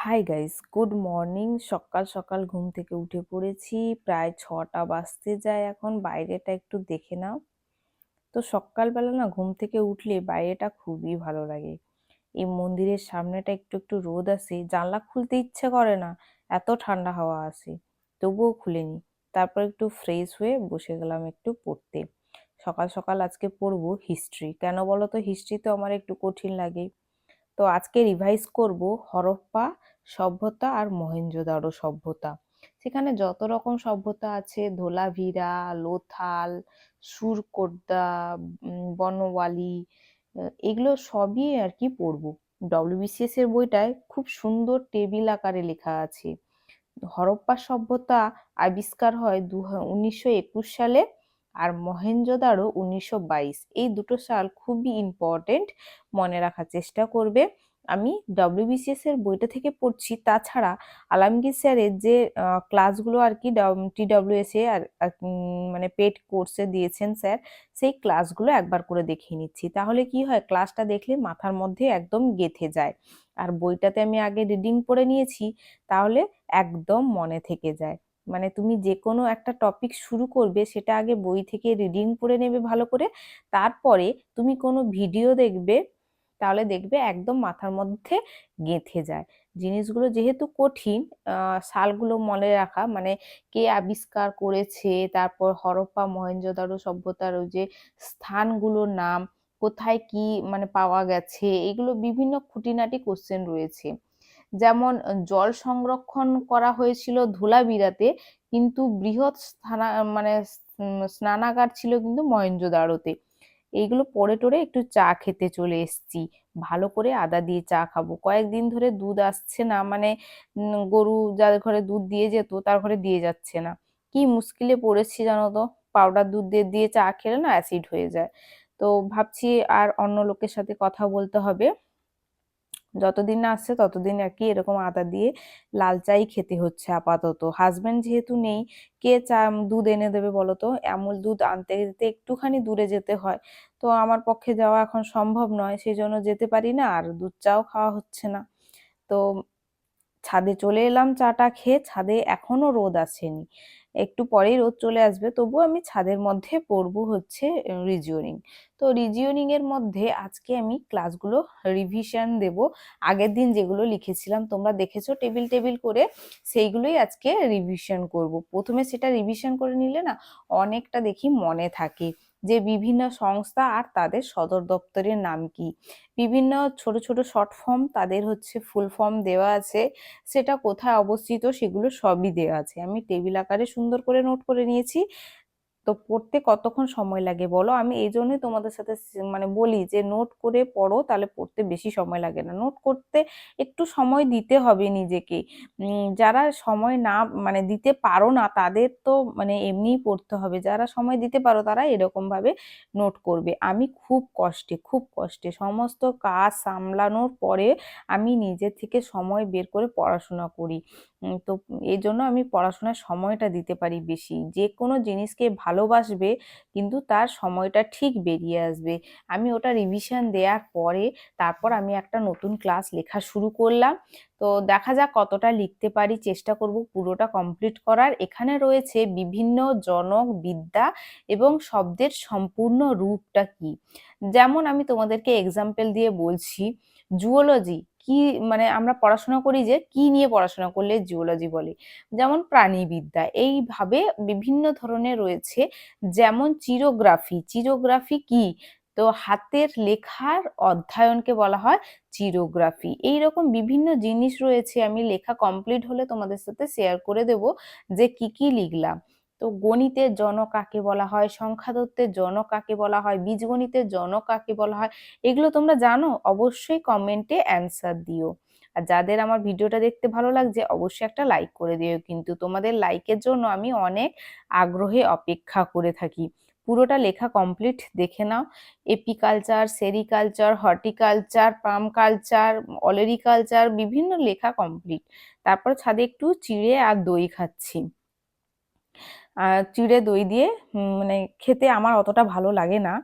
Hi guys good morning সকাল সকাল ঘুম থেকে উঠে পড়েছি। প্রায় ছটা বাজতে যায় এখন, বাইরেটা একটু দেখে নাও। তো সকালবেলা না ঘুম থেকে উঠলে বাইরেটা খুবই ভালো লাগে। এই মন্দিরের সামনেটা একটু একটু রোদ আসে জানলা খুলতে ইচ্ছে করে না, এত ঠান্ডা হাওয়া আসে তবুও খুলিনি তারপর একটু ফ্রেশ হয়ে বসে গেলাম একটু পড়তে। সকাল সকাল আজকে পড়ব হিস্ট্রি কেন বলো তো হিস্ট্রি তো আমার একটু কঠিন লাগে। তো আজকে রিভাইজ করব হরপ্পা সভ্যতা আর মহেঞ্জোদারো সভ্যতা। সেখানে যত রকম সভ্যতা আছে ধোলাভিরা লোথাল উম, বনওয়ালি এগুলো সবই আর কি পড়ব। ডব্লিউবিসিএস এর বইটায় খুব সুন্দর টেবিল আকারে লেখা আছে। হরপ্পা সভ্যতা আবিষ্কার হয় দু উনিশশো সালে আর মহেঞ্জোদারো উনিশশো বাইশ। এই দুটো সাল খুবই ইম্পর্টেন্ট মনে রাখার চেষ্টা করবে। আমি ডব্লিউবিসিএস এর বইটা থেকে পড়ছি। তাছাড়া আলমগীর স্যারের যে ক্লাসগুলো আর কি টি টিডব্লিউএস এ আর, মানে পেড কোর্সে দিয়েছেন স্যার সেই ক্লাসগুলো একবার করে দেখিয়ে নিচ্ছি। তাহলে কি হয় ক্লাসটা দেখলে মাথার মধ্যে একদম গেঁথে যায়। আর বইটাতে আমি আগে রিডিং পড়ে নিয়েছি তাহলে একদম মনে থেকে যায়। মানে তুমি যে কোনো একটা টপিক শুরু করবে, সেটা আগে বই থেকে রিডিং পড়ে নেবে ভালো করে। তারপরে তুমি কোনো ভিডিও দেখবে, তাহলে দেখবে একদম মাথার মধ্যে গেঁথে যায়। জিনিসগুলো যেহেতু কঠিন সালগুলো মনে রাখা মানে কে আবিষ্কার করেছে, তারপর হরপ্পা মহেঞ্জোদারো সভ্যতার ওই যে স্থানগুলোর নাম, কোথায় কি মানে পাওয়া গেছে, এগুলো বিভিন্ন খুঁটিনাটি কোশ্চেন রয়েছে। যেমন জল সংরক্ষণ করা হয়েছিল ধোলাবিরাতে, কিন্তু বৃহৎ স্থানা মানে স্নানাগার ছিল কিন্তু মহেঞ্জোদারোতে এইগুলো পরে টরে একটু চা খেতে চলে এসছি। ভালো করে আদা দিয়ে চা খাব। কয়েকদিন ধরে দুধ আসছে না মানে গরু যার ঘরে দুধ দিয়ে যেত, তার ঘরে দিয়ে যাচ্ছে না। কি মুশকিলে পড়েছি জানো তো? পাউডার দুধ দিয়ে দিয়ে চা খেলে না অ্যাসিড হয়ে যায়। তো ভাবছি আর অন্য লোকের সাথে কথা বলতে হবে। যতদিন না আসছে ততদিন আর কি এরকম আদা দিয়ে লাল চাই খেতে হচ্ছে আপাতত। হাজব্যান্ড যেহেতু নেই, কে চা দুধ এনে দেবে বলো তো আমুল দুধ আনতে যেতে একটুখানি দূরে যেতে হয়। তো আমার পক্ষে যাওয়া এখন সম্ভব নয় সেই জন্য যেতে পারি না আর দুধ চাও খাওয়া হচ্ছে না। তো ছাদে চলে এলাম চাটা খেয়ে ছাদে এখনও রোদ আসেনি। একটু পরেই রোদ চলে আসবে। তবু আমি ছাদের মধ্যে পড়ব হচ্ছে রিজিওনিং। তো রিজিওনিং এর মধ্যে আজকে আমি ক্লাসগুলো রিভিশন দেব। আগের দিন যেগুলো লিখেছিলাম, তোমরা দেখেছ টেবিল টেবিল করে, সেইগুলোই আজকে রিভিশন করব। প্রথমে সেটা রিভিশন করে নিলে না, অনেকটা দেখি মনে থাকে যে বিভিন্ন সংস্থা আর তাদের সদর দপ্তরের নাম কি। বিভিন্ন ছোট ছোট শর্ট ফর্ম তাদের হচ্ছে ফুল ফর্ম দেওয়া আছে। সেটা কোথায় অবস্থিত সেগুলো সবই দেওয়া আছে। আমি টেবিল আকারে সুন্দর করে নোট করে নিয়েছি। তো পড়তে কতক্ষণ সময় লাগে বলো? আমি এই জন্যই তোমাদের সাথে মানে বলি যে নোট করে পড়ো, তাহলে পড়তে বেশি সময় লাগে না। নোট করতে একটু সময় দিতে হবে নিজেকে। যারা সময় না মানে দিতে পারো না, তাদের তো মানে এমনিই পড়তে হবে। যারা সময় দিতে পারো, তারা এরকম ভাবে নোট করবে। আমি খুব কষ্টে খুব কষ্টে সমস্ত কাজ সামলানোর পরে আমি নিজে থেকে সময় বের করে পড়াশোনা করি। তো এই জন্য আমি পড়াশোনার সময়টা দিতে পারি বেশি। যে কোনো জিনিসকে ভালোবাসবে, কিন্তু তার সময়টা ঠিক বেরিয়ে আসবে। আমি ওটা রিভিশন দেওয়ার পরে তারপর আমি একটা নতুন ক্লাস লেখা শুরু করলাম। তো দেখা যাক কতটা লিখতে পারি, চেষ্টা করব পুরোটা কমপ্লিট করার। এখানে রয়েছে বিভিন্ন জনক বিদ্যা এবং শব্দের সম্পূর্ণ রূপটা কি? যেমন আমি তোমাদেরকে এক্সাম্পল দিয়ে বলছি জুওলজি কি মানে আমরা পড়াশোনা করি যে, কি নিয়ে পড়াশোনা করলে জিওলজি বলে? যেমন প্রাণীবিদ্যা, এইভাবে বিভিন্ন ধরনের রয়েছে। যেমন চিরোগ্রাফি চিরোগ্রাফি কি? তো হাতের লেখার অধ্যয়নকে বলা হয় চিরোগ্রাফি। এইরকম বিভিন্ন জিনিস রয়েছে, আমি লেখা কমপ্লিট হলে তোমাদের সাথে শেয়ার করে দেব যে কি কি লিখলাম। তো গণিতের জনক কাকে বলা হয়? সংখ্যাতত্ত্বের জনক কাকে বলা হয়? বীজগণিতের জনক কাকে বলা হয়? এগুলো তোমরা জানো? অবশ্যই কমেন্টে অ্যান্সার দিও। আর যাদের আমার ভিডিওটা দেখতে ভালো লাগছে, অবশ্যই একটা লাইক করে দিও। কিন্তু তোমাদের লাইকের জন্য আমি অনেক আগ্রহে অপেক্ষা করে থাকি। পুরোটা লেখা কমপ্লিট দেখে নাও। Apiculture, sericulture, horticulture palm culture olericulture, বিভিন্ন লেখা কমপ্লিট তারপর ছাদে একটু চিড়ে আর দই খাচ্ছি। চিড়ে দই দিয়ে মানে খেতে আমার অতটা ভালো লাগে না।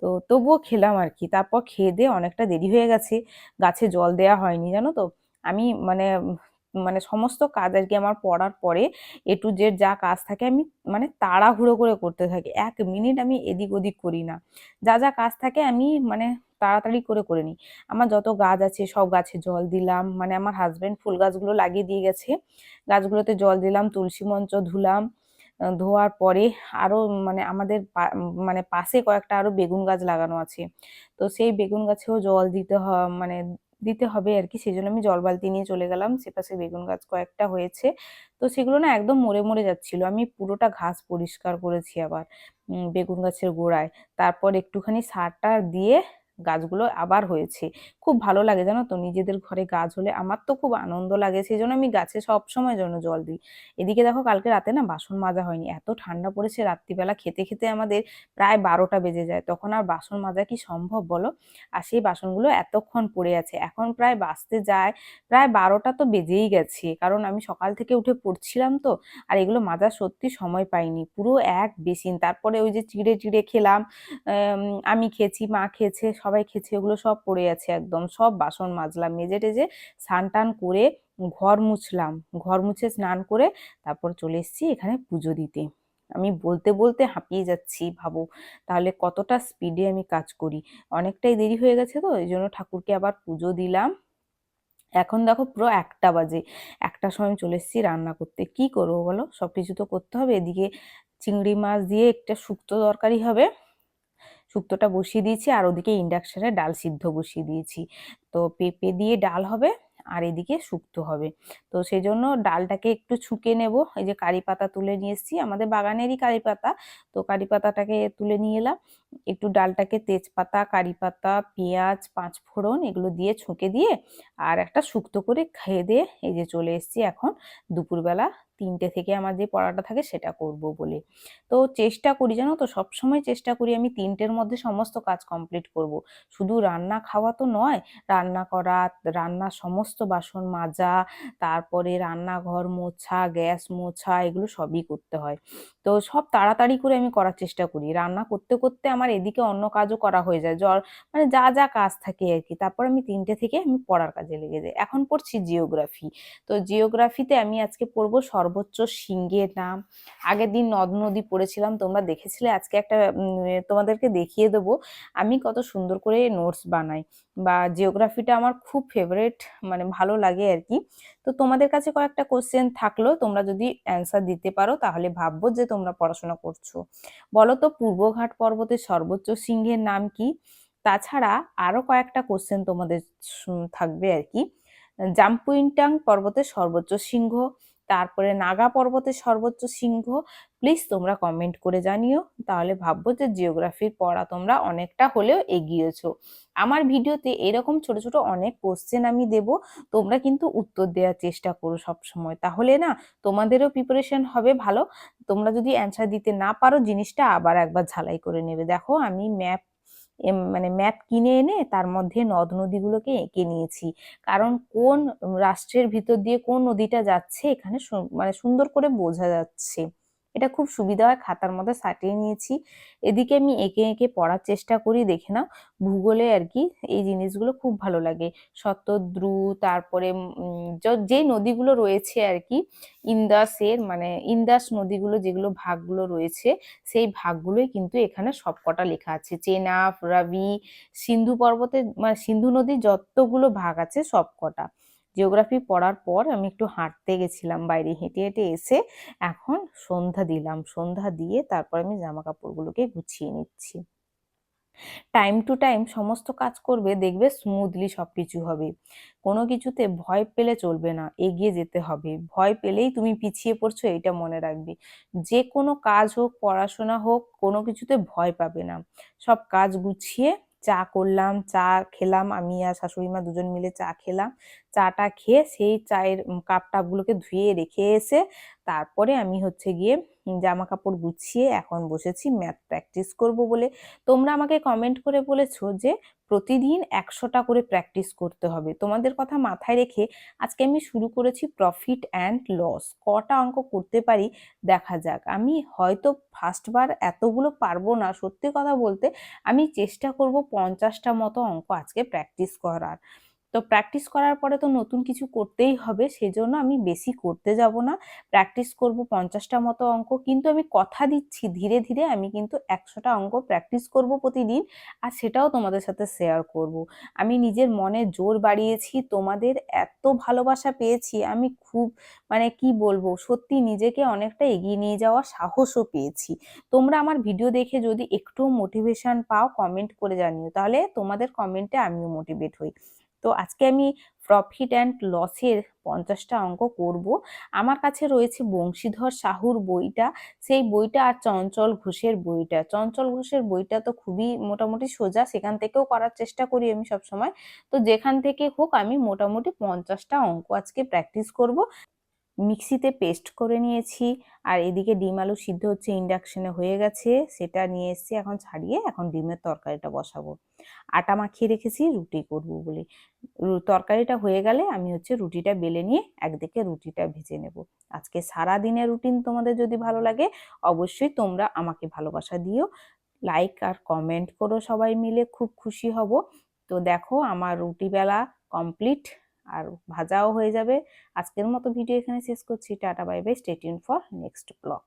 তো তবুও খেলাম আর কি তারপর খেয়ে দিয়ে অনেকটা দেরি হয়ে গেছে। গাছে জল দেওয়া হয়নি, জানো তো? আমি মানে মানে সমস্ত কাজ আর কি আমার পড়ার পরে এ টু জেড যা কাজ থাকে আমি মানে তাড়াহুড়ো করে করতে থাকি। এক মিনিট আমি এদিক ওদিক করি না। যা যা কাজ থাকে আমি মানে তাড়াতাড়ি করে করে নিই। আমার যত গাছ আছে সব গাছে জল দিলাম। মানে আমার হাজব্যান্ড ফুল গাছগুলো লাগিয়ে দিয়ে গেছে। গাছগুলোতে জল দিলাম, তুলসী মঞ্চ ধুলাম। ধোয়ার পরে আরও মানে আমাদের মানে পাশে কয়েকটা আরও বেগুন গাছ লাগানো আছে। তো সেই বেগুন গাছেও জল দিতে মানে দিতে হবে আর কি সেই জন্য আমি জল বালতি নিয়ে চলে গেলাম। সে পাশে বেগুন গাছ কয়েকটা হয়েছে। তো সেগুলো না একদম মরে মরে যাচ্ছিল। আমি পুরোটা ঘাস পরিষ্কার করেছি আবার বেগুন গাছের গোড়ায়। তারপর একটুখানি সারটা দিয়ে গাছগুলো আবার হয়েছে। খুব ভালো লাগে জানো তো? নিজেদের ঘরে গাছ হলে আমার তো খুব আনন্দ লাগে সেই জন্য আমি গাছে সব সময় জন্য জল দিই। এদিকে দেখো কালকে রাতে না বাসন মাজা হয়নি, এত ঠান্ডা পড়েছে রাত্রিবেলা খেতে খেতে আমাদের প্রায় বারোটা বেজে যায়, তখন আর বাসন মাজা কি সম্ভব বলো? আর সেই বাসনগুলো এতক্ষণ পড়ে আছে, এখন প্রায় বাঁচতে যায়, প্রায় বারোটা তো বেজেই গেছে, কারণ আমি সকাল থেকে উঠে পড়ছিলাম তো, আর এগুলো মাজার সত্যি সময় পাইনি, পুরো এক বেসিন, তারপরে ওই যে চিড়ে চিড়ে খেলাম, আমি খেয়েছি, মা খেয়েছে সবাই খেয়েছে ওগুলো সব পড়ে আছে একদম, সব বাসন মাজলাম, মেজে টেজে স্নান টান করে ঘর মুছলাম, ঘর মুছে স্নান করে তারপর চলে এসেছি এখানে পুজো দিতে। আমি বলতে বলতে হাঁপিয়ে যাচ্ছি, ভাবো তাহলে কতটা স্পিডে আমি কাজ করি। অনেকটাই দেরি হয়ে গেছে তো এই জন্য ঠাকুরকে আবার পুজো দিলাম। এখন দেখো পুরো একটা বাজে একটা সময় চলে এসেছি রান্না করতে। কি করব বলো? সব কিছু তো করতে হবে, এদিকে চিংড়ি মাছ দিয়ে একটা শুক্তো তরকারি হবে। শুক্তোটা বসিয়ে দিয়েছি আর ওদিকে ইন্ডাকশনে ডাল সিদ্ধ বসিয়ে দিয়েছি। তো পেঁপে দিয়ে ডাল হবে আর এদিকে শুক্তো হবে। তো সেই জন্য ডালটাকে একটু ছুঁকে নেব। এই যে কারি পাতা তুলে নিয়ে এসেছি, আমাদের বাগানেরই কারি পাতা। তো কারি পাতাটাকে তুলে নিয়ে এলাম। একটু ডালটাকে তেজপাতা, কারি পাতা, পেঁয়াজ, পাঁচফোড়ন এগুলো দিয়ে ছুঁকে দিয়ে আর একটা শুক্তো করে খেয়ে দিয়ে এই যে চলে এসেছি এখন দুপুরবেলা তিনটে থেকে আমার যে পড়াটা থাকে সেটা করব বলে। তো চেষ্টা করি, জানো তো? সবসময় চেষ্টা করি আমি তিনটের মধ্যে সমস্ত কাজ কমপ্লিট করব। শুধু রান্না খাওয়া তো নয়, রান্না করা রান্না সমস্ত বাসন মাজা, তারপরে রান্নাঘর মোছা, গ্যাস মোছা, এগুলো সবই করতে হয়। তো সব তাড়াতাড়ি করে আমি করার চেষ্টা করি। রান্না করতে করতে আমার এদিকে অন্য কাজও করা হয়ে যায়। জল মানে যা যা কাজ থাকে আর কি। তারপর আমি তিনটে থেকে আমি পড়ার কাজে লেগে যাই। এখন পড়ছি জিওগ্রাফি তো জিওগ্রাফিতে আমি আজকে পড়ব সর্বোচ্চ সিংহের নাম। আগের দিন নদ নদী পড়েছিলাম, তোমরা দেখেছিলে, আজকে একটা তোমাদেরকে দেখিয়ে দেবো। আমি কত সুন্দর করে নোটস বানাই বা জিওগ্রাফিটা আমার খুব ফেভারেট মানে ভালো লাগে আর কি। তো তোমাদের কাছে কয়েকটা কোশ্চেন থাকল, তোমরা যদি অ্যান্সার দিতে পারো, তাহলে ভাববো যে তোমরা পড়াশোনা করছ। বলো তো, পূর্বঘাট পর্বতের সর্বোচ্চ সিংহের নাম কি? তাছাড়া আরও কয়েকটা কোশ্চেন তোমাদের থাকবে আর কি। জাম্পুইনটাং পর্বতের সর্বোচ্চ সিংহ তারপরে নাগা পর্বতের সর্বোচ্চ সিংহ প্লিজ তোমরা কমেন্ট করে জানিও। তাহলে ভাববো যে জিওগ্রাফির পড়া তোমরা অনেকটা হলেও এগিয়েছো। আমার ভিডিওতে এরকম ছোট ছোট অনেক কোশ্চেন আমি দেব। তোমরা কিন্তু উত্তর দেওয়ার চেষ্টা করো সব সময় তাহলে না, তোমাদেরও প্রিপারেশন হবে ভালো। তোমরা যদি অ্যান্সার দিতে না পারো, জিনিসটা আবার একবার ঝালাই করে নেবে। দেখো, আমি ম্যাপ মানে ম্যাপ কিনে এনে তার মধ্যে নদ নদীগুলোকে এঁকে নিয়েছি। কারণ কোন রাষ্ট্রের ভিতর দিয়ে কোন নদীটা যাচ্ছে এখানে মানে সুন্দর করে বোঝা যাচ্ছে। এটা খুব সুবিধা হয়, খাতার মধ্যে সাটিয়ে নিয়েছি। এদিকে আমি এঁকে এঁকে পড়ার চেষ্টা করি, দেখে নাও, ভূগোলে আর কি এই জিনিসগুলো খুব ভালো লাগে। শতদ্রু, তারপরে যে নদীগুলো রয়েছে আর কি, ইন্দাসের মানে ইন্দাস নদীগুলো যেগুলো ভাগগুলো রয়েছে, সেই ভাগগুলোই কিন্তু এখানে সবকটা লেখা আছে। চেনাব রাবি, সিন্ধু পর্বতে মানে সিন্ধু নদীর যতগুলো ভাগ আছে সবকটা। জিওগ্রাফি পড়ার পর আমি একটু হাঁটতে গেছিলাম, বাইরে হেঁটে হেঁটে এসে এখন সন্ধ্যা দিলাম। সন্ধ্যা দিয়ে তারপর আমি জামা কাপড়গুলোকে গুছিয়ে নিচ্ছি। টাইম টু টাইম সমস্ত কাজ করবে, দেখবে স্মুথলি সব কিছু হবে। কোনো কিছুতে ভয় পেলে চলবে না, এগিয়ে যেতে হবে। ভয় পেলেই তুমি পিছিয়ে পড়ছো এটা মনে রাখবে। যে কোনো কাজ হোক, পড়াশোনা হোক, কোনো কিছুতে ভয় পাবে না। সব কাজ গুছিয়ে চা করলাম, চা খেলাম, আমি আর শাশুড়ি মা দুজন মিলে চা খেলাম। চাটা খেয়ে সেই চায়ের কাপ টাপগুলোকে ধুয়ে রেখে এসে তারপরে আমি হচ্ছে গিয়ে জামা কাপড় গুছিয়ে এখন বসেছি ম্যাথ প্র্যাকটিস করব বলে। তোমরা আমাকে কমেন্ট করে বলেছ যে প্রতিদিন একশোটা করে প্র্যাকটিস করতে হবে। তোমাদের কথা মাথায় রেখে আজকে আমি শুরু করেছি প্রফিট অ্যান্ড লস কটা অঙ্ক করতে পারি দেখা যাক। আমি হয়তো ফার্স্টবার এতগুলো পারব না, সত্যি কথা বলতে আমি চেষ্টা করব পঞ্চাশটা মতো অঙ্ক আজকে প্র্যাকটিস করার। তো প্র্যাকটিস করার পরে তো নতুন কিছু করতেই হবে সেই জন্য আমি বেশি করতে যাব না। প্র্যাকটিস করব পঞ্চাশটা মতো অঙ্ক, কিন্তু আমি কথা দিচ্ছি, ধীরে ধীরে আমি কিন্তু একশোটা অঙ্ক প্র্যাকটিস করব প্রতিদিন আর সেটাও তোমাদের সাথে শেয়ার করব। আমি নিজের মনে জোর বাড়িয়েছি, তোমাদের এত ভালোবাসা পেয়েছি, আমি খুব মানে কি বলব, সত্যি নিজেকে অনেকটা এগিয়ে নিয়ে যাওয়ার সাহসও পেয়েছি। তোমরা আমার ভিডিও দেখে যদি একটু মোটিভেশন পাও কমেন্ট করে জানিও। তাহলে তোমাদের কমেন্টে আমিও মোটিভেট হই। তো আজকে আমি প্রফিট অ্যান্ড লসের পঞ্চাশটা অঙ্ক করব। আমার কাছে রয়েছে বংশীধর সাহুর বইটা। সেই বইটা আর চঞ্চল ঘোষের বইটা। চঞ্চল ঘোষের বইটা তো খুবই মোটামুটি সোজা, সেখান থেকেও করার চেষ্টা করি আমি সবসময়। তো যেখান থেকে হোক আমি মোটামুটি পঞ্চাশটা অঙ্ক আজকে প্র্যাকটিস করব। মিক্সিতে পেস্ট করে নিয়েছি। আর এদিকে ডিম আলু সিদ্ধ হচ্ছে ইন্ডাকশনে হয়ে গেছে। সেটা নিয়ে এসেছি এখন ছাড়িয়ে এখন ডিমের তরকারিটা বসাবো। আটা মাখিয়ে রেখেছি, রুটি করব বলে। তরকারিটা হয়ে গেলে আমি হচ্ছে রুটিটা বেলে নিয়ে একদিকে রুটিটা ভেজে নেব। আজকে সারা দিনের রুটিন তোমাদের যদি ভালো লাগে, অবশ্যই তোমরা আমাকে ভালোবাসা দিও। লাইক আর কমেন্ট করো সবাই মিলে, খুব খুশি হব। তো দেখো, আমার রুটি বেলা কমপ্লিট আর ভাজাও হয়ে যাবে। আজকের মতো ভিডিও এখানে শেষ করছি। Tata, bye bye, stay tuned for next blog.